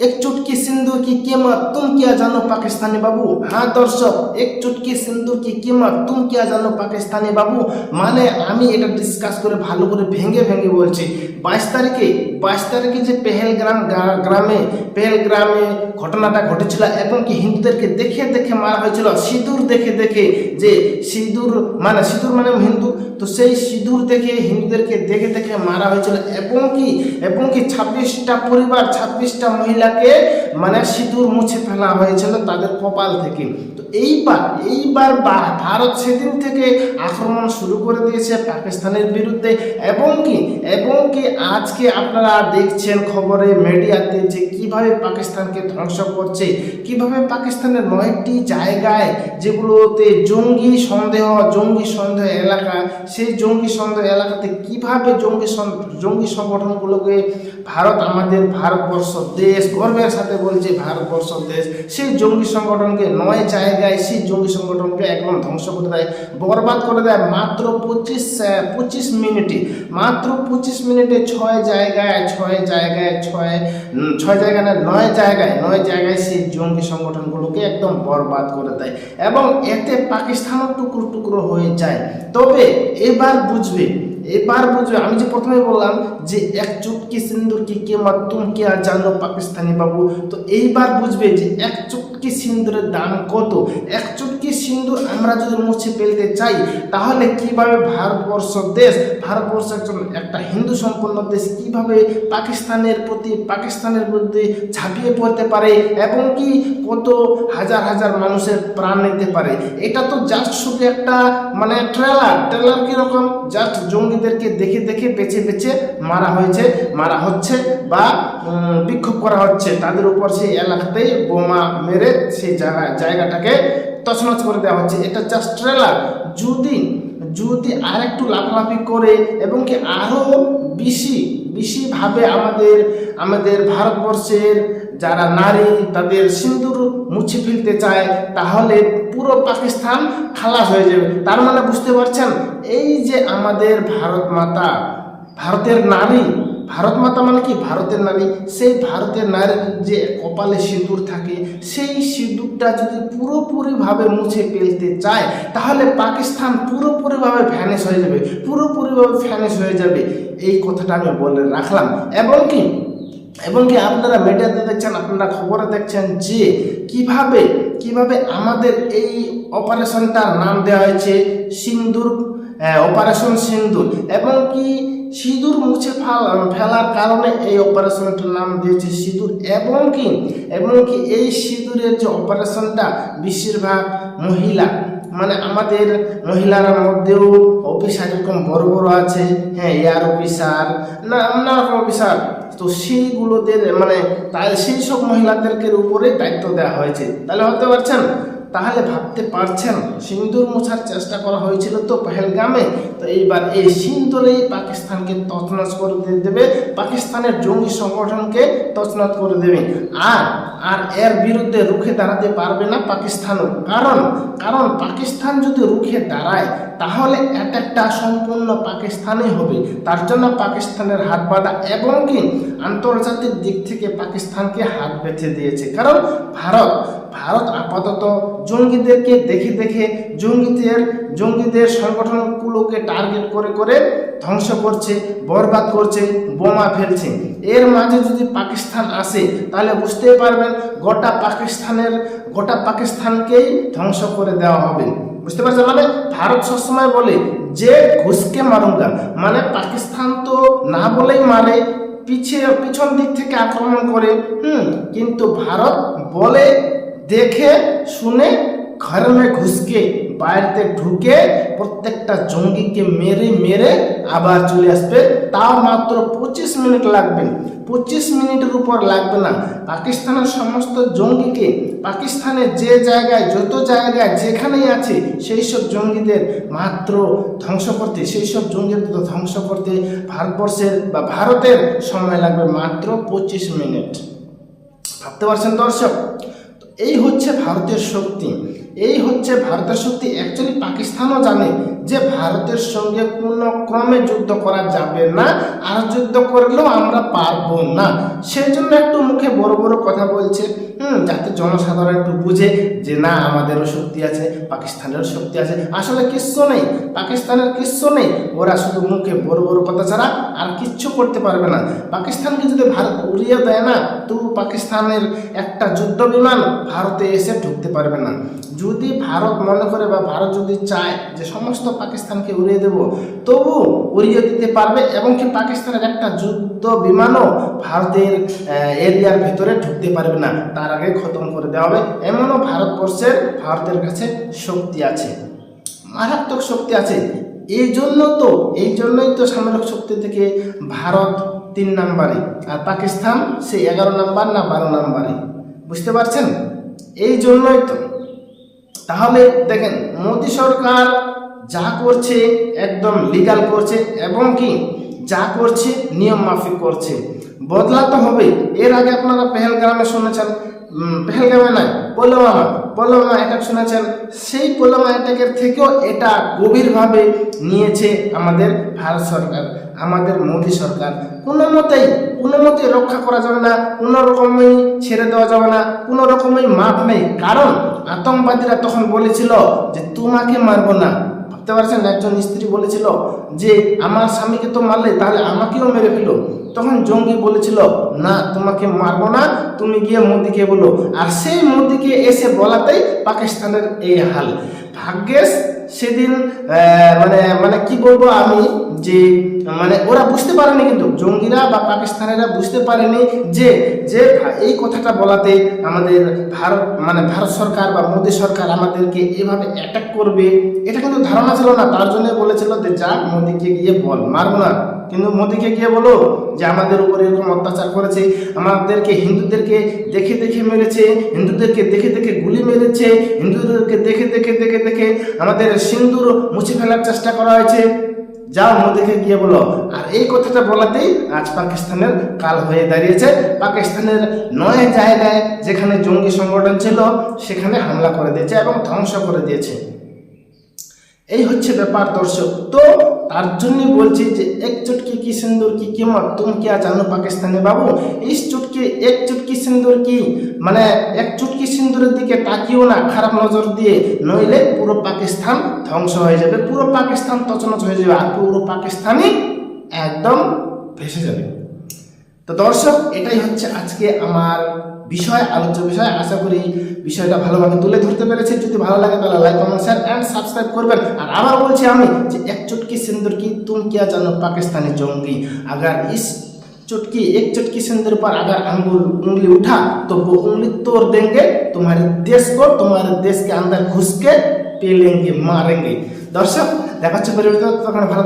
এক চুটকি সিন্দুর কি কিমত তুম কিয়া জানো পাকিস্তানি বাবু হ্যাঁ দর্শক এক চুটকি সিন্দুর কি কিমত তুম কিয়া জানো পাকিস্তানি বাবু মানে আমি এটা ডিসকাস করে ভালো করে ভেঙে ভেঙে বলছি বাইশ তারিখে বাইশ তারিখে যে পেহেলগ্রাম গ্রামে পেহেলগ্রামে ঘটনাটা ঘটেছিল এবং কি হিন্দুদেরকে দেখে দেখে মারা হয়েছিল। সিঁদুর দেখে দেখে যে সিঁদুর মানে সিঁদুর মানে হিন্দু, তো সেই সিঁদুর দেখে হিন্দুদেরকে দেখে দেখে মারা হয়েছিল। এবং কি এবং কি ছাব্বিশটা পরিবার, ছাব্বিশটা মহিলা মহিলাকে মানে সিঁদুর মুছে ফেলা হয়েছিল তাদের কপাল থেকে। তো এইবার এইবার ভারত সেদিন থেকে আক্রমণ শুরু করে দিয়েছে পাকিস্তানের বিরুদ্ধে। এবং কি এবং কি আজকে আপনারা দেখছেন খবরে মিডিয়াতে যে কীভাবে পাকিস্তানকে ধ্বংস করছে, কীভাবে পাকিস্তানের নয়টি জায়গায় যেগুলোতে জঙ্গি সন্দেহ জঙ্গি সন্দেহ এলাকা, সেই জঙ্গি সন্দেহ এলাকাতে কীভাবে জঙ্গি জঙ্গি সংগঠনগুলোকে ভারত, আমাদের ভারতবর্ষ দেশ গর্বের সাথে বলছে, ভারতবর্ষ দেশ, সেই জঙ্গি সংগঠনকে নয় জায়গায়, সেই জঙ্গি সংগঠনকে একদম ধ্বংস করে দেয় বরবাদ করে দেয়। মাত্র পঁচিশ পঁচিশ মিনিটে, মাত্র পঁচিশ মিনিটে ছয় জায়গায় ছয় জায়গায়, ছয় ছয় জায়গায় না, নয় জায়গায় নয় জায়গায় সেই জঙ্গি সংগঠনগুলোকে একদম বরবাদ করে দেয় এবং এতে পাকিস্তানও টুকরো টুকরো হয়ে যায়। তবে এবার বুঝবে এবার বুঝবে আমি যে প্রথমে বললাম যে এক চুটকি সিন্দুর কি কে তুম কে আর জানো পাকিস্তানি বাবু? তো এইবার বুঝবে যে এক চুটকি সিন্দুরের দাম কত? এক চুটকি সিন্দুর আমরা যদি মুছে ফেলতে চাই, তাহলে কীভাবে ভারতবর্ষ দেশ, ভারতবর্ষ একজন একটা হিন্দু সম্পন্ন দেশ, কীভাবে পাকিস্তানের প্রতি পাকিস্তানের প্রতি ঝাঁপিয়ে পড়তে পারে এবং কি কত হাজার হাজার মানুষের প্রাণ নিতে পারে? এটা তো জাস্ট শুধু একটা মানে ট্রেলার ট্রেলার কীরকম? জাস্ট জঙ্গিদেরকে দেখে দেখে বেছে বেছে মারা হয়েছে, মারা হচ্ছে বা বিক্ষোভ করা হচ্ছে। তাদের উপর সেই এলাকাতেই বোমা মেরে সেই জায়গা জায়গাটাকে তছনছ করে দেওয়া হচ্ছে। এটা জাস্ট ট্রেলার যদি যদি আর একটু লাফালাফি করে এবং কি আরও বেশি বেশিভাবে আমাদের আমাদের ভারতবর্ষের যারা নারী, তাদের সিন্দুর মুছে ফেলতে চায়, তাহলে পুরো পাকিস্তান খালাস হয়ে যাবে। তার মানে বুঝতে পারছেন? এই যে আমাদের ভারত মাতা, ভারতের নারী ভারত মাতা মানে কি? ভারতের নারী। সেই ভারতের নারীর যে কপালে সিঁদুর থাকে, সেই সিঁদুরটা যদি পুরোপুরিভাবে মুছে ফেলতে চায়, তাহলে পাকিস্তান পুরোপুরিভাবে ভ্যানিশ হয়ে যাবে, পুরোপুরিভাবে ভ্যানিশ হয়ে যাবে। এই কথাটা আমি বলে রাখলাম। এবং কি এবং কি আপনারা মিডিয়াতে দেখছেন, আপনারা খবরে দেখছেন যে কীভাবে কীভাবে আমাদের এই অপারেশনটার নাম দেওয়া হয়েছে সিন্দুর অপারেশন সিন্দুর এবং কি সিঁদুর মুছে ফেল- ফেলার কারণে এই অপারেশনটার নাম দিয়েছে সিঁদুর। এবং কি? এবং কি এই সিঁদুরের যে অপারেশনটা বেশিরভাগ মহিলা মানে আমাদের মহিলার মধ্যেও অফিসার এরকম বড় বড় আছে হ্যাঁ এয়ার অফিসার না রকম অফিসার তো সেইগুলোদের মানে তাই সেই সব মহিলাদেরকে উপরে দায়িত্ব দেওয়া হয়েছে। তাহলে হতে পারছেন? তাহলে ভাবতে পারছেন সিন্দুর মোছার চেষ্টা করা হয়েছিল তো পহেলগামে। তো এইবার এই সিন্দুরেই পাকিস্তানকে তছনছ করে দেবে। পাকিস্তানের জঙ্গি সংগঠনকে তছনছ করে দেবে। আর আর এর বিরুদ্ধে রুখে দাঁড়াতে পারবে না পাকিস্তানও। কারণ কারণ পাকিস্তান যদি রুখে দাঁড়ায়, তাহলে অ্যাটাকটা সম্পূর্ণ পাকিস্তানেই হবে। তার জন্য পাকিস্তানের হাত বাঁধা এবং কি আন্তর্জাতিক দিক থেকে পাকিস্তানকে হাত বেঁধে দিয়েছে। কারণ ভারত ভারত আপাতত জঙ্গিদেরকে দেখে দেখে জঙ্গিদের জঙ্গিদের সংগঠনগুলোকে টার্গেট করে করে ধ্বংস করছে, বরবাদ করছে, বোমা ফেলছে। এর মাঝে যদি পাকিস্তান আসে, তাহলে বুঝতে পারবেন গোটা পাকিস্তানের, গোটা পাকিস্তানকেই ধ্বংস করে দেওয়া হবে। বুঝতে পারছেন মানে ভারত সবসময় বলে, যে ঘুষকে মারুঙ্গা। মানে পাকিস্তান তো না বলেই মারে পিছিয়ে পিছন দিক থেকে আক্রমণ করে। হুম, কিন্তু ভারত বলে, দেখে, শুনে ঘরে ঘুষকে বাড়িতে ঢুকে প্রত্যেকটা জঙ্গিকে মেরে মেরে আবার চলে আসবে। তাও মাত্র পঁচিশ মিনিট লাগবে। পঁচিশ মিনিটের উপর লাগবে না। পাকিস্তানের সমস্ত জঙ্গিকে, পাকিস্তানের যে জায়গায়, যত জায়গায় যেখানেই আছে সেই সব জঙ্গিদের মাত্র ধ্বংস করতে সেই সব জঙ্গিদের ধ্বংস করতে ভারতবর্ষের বা ভারতের সময় লাগবে মাত্র পঁচিশ মিনিট। ভাবতে পারছেন দর্শক? এই হচ্ছে ভারতের শক্তি। এই হচ্ছে ভারতের শক্তি। অ্যাকচুয়ালি পাকিস্তানও জানে যে ভারতের সঙ্গে কোনো ক্রমে যুদ্ধ করা যাবে না, আর যুদ্ধ করলেও আমরা পারব না। সেই জন্য একটু মুখে বড় বড় কথা বলছে, হুম, যাতে জনসাধারণ একটু বুঝে যে না, আমাদেরও শক্তি আছে, পাকিস্তানেরও শক্তি আছে। আসলে কিচ্ছু নেই, পাকিস্তানের কিচ্ছু নেই। ওরা শুধু মুখে বড় বড় কথা ছাড়া আর কিচ্ছু করতে পারবে না। পাকিস্তানকে যদি ভারত উড়িয়ে দেয় না, তো পাকিস্তানের একটা যুদ্ধ বিমান ভারতে এসে ঢুকতে পারবে না। যদি ভারত মনে করে বা ভারত যদি চায় যে সমস্ত পাকিস্তানকে উড়িয়ে দেব, তবু উড়িয়ে দিতে পারবে এবং কি পাকিস্তানের একটা যুদ্ধ বিমানও ভারতের এরিয়ার ভিতরে ঢুকতে পারবে না। তার আগে খতম করে দেওয়া হবে। এমনও ভারতবর্ষের, ভারতের কাছে শক্তি আছে। মারাত্মক শক্তি আছে। এই জন্য তো, এই জন্যই তো সামরিক শক্তি থেকে ভারত তিন নাম্বারে। আর পাকিস্তান সে এগারো নাম্বার না বারো নাম্বারে। বুঝতে পারছেন? এই জন্যই তো। তাহলে দেখেন, মোদী সরকার যা করছে একদম লিগাল করছে এবং কি, যা করছে নিয়ম মাফিক করছে। বদলাতে হবে। এর আগে আপনারা পেহেলগ্রামে শুনেছেন পেহেলগ্রামে নাই পোলওয়ামা পোলওয়ামা অ্যাটাক শুনেছেন, সেই পল্লমা অ্যাটাকের থেকেও এটা গভীরভাবে নিয়েছে আমাদের ভারত সরকার, আমাদের মোদী সরকার। কোনো মতেই কোনো মতেই রক্ষা করা যাবে না, কোনো রকমই ছেড়ে দেওয়া যাবে না, কোনো রকমই মাপ নেই। কারণ আতঙ্কবাদীরা তখন বলেছিল যে তোমাকে মারবো না ভাবতে পারছেন? একজন স্ত্রী বলেছিল যে, আমার স্বামীকে তো মারলে, তাহলে আমাকেও মেরে ফেলো। তখন জঙ্গি বলেছিল, না, তোমাকে মারবো না, তুমি গিয়ে মোদিকে বলো। আর সেই মোদিকে এসে বলাতেই পাকিস্তানের এই হাল। ভাগ্যেস সেদিন মানে মানে কি বলব আমি যে মানে ওরা বুঝতে পারেনি কিন্তু, জঙ্গিরা বা পাকিস্তানিরা বুঝতে পারেনি যে যে এই কথাটা বলাতে আমাদের ভারত মানে ভারত সরকার বা মোদী সরকার আমাদেরকে এভাবে অ্যাটাক করবে, এটা কিন্তু ধারণা ছিল না। তার জন্য বলেছিল যে যা মোদীকে গিয়ে বল, মারবো না। কিন্তু মোদীকে গিয়ে বলো যে, আমাদের উপরে এরকম অত্যাচার করেছে, আমাদেরকে, হিন্দুদেরকে দেখে দেখে মেরেছে, হিন্দুদেরকে দেখে দেখে গুলি মেরেছে, হিন্দুদেরকে দেখে দেখে দেখে দেখে আমাদের সিন্দুর মুছে ফেলার চেষ্টা করা হয়েছে। যাও মোদীকে গিয়ে বলো। আর এই কথাটা বলাতেই আজ পাকিস্তানের কাল হয়ে দাঁড়িয়েছে। পাকিস্তানের নয় জায়গায় যেখানে জঙ্গি সংগঠন ছিল, সেখানে হামলা করে দিয়েছে এবং ধ্বংস করে দিয়েছে। এই হচ্ছে ব্যাপার দর্শক। তো তার জন্য বলছি যে এক চুটকি কি সুন্দর কি কিমত? তুম কি জানো পাকিস্তানে বাবু? এই চুটকি, এক চুটকি সিন্দুর কি? মানে এক চুটকি সিন্দুরের দিকে তাকিও না, খারাপ নজর দিয়ে। নইলে পুরো পাকিস্তান ধ্বংস হয়ে যাবে, পুরো পাকিস্তান তছনছ হয়ে যাবে, আর পুরো পাকিস্তানই একদম ভেসে যাবে। তো দর্শক এটাই হচ্ছে আজকে আমার বিষয় আলোচ্য বিষয় আশা করি বিষয়টা ভালোভাবে তুলে ধরতে পেরেছি যদি ভালো লাগে তাহলে like comment share and subscribe করবেন আর আবার বলছি আমি যে এক চুটকি সিন্দুর কি তুম কিয়া জানো পাকিস্তানি জঙ্গি अगर इस चुटकी एक चुटकी सिंदूर पर अगर अंगुल उंगली उठा तो वो उंगली तोड़ देंगे तुम्हारे देश को तुम्हारे देश के अंदर घुस के पी लेंगे मारेंगे दर्शक দেখা হচ্ছে পরিবর্তন তখন ভালো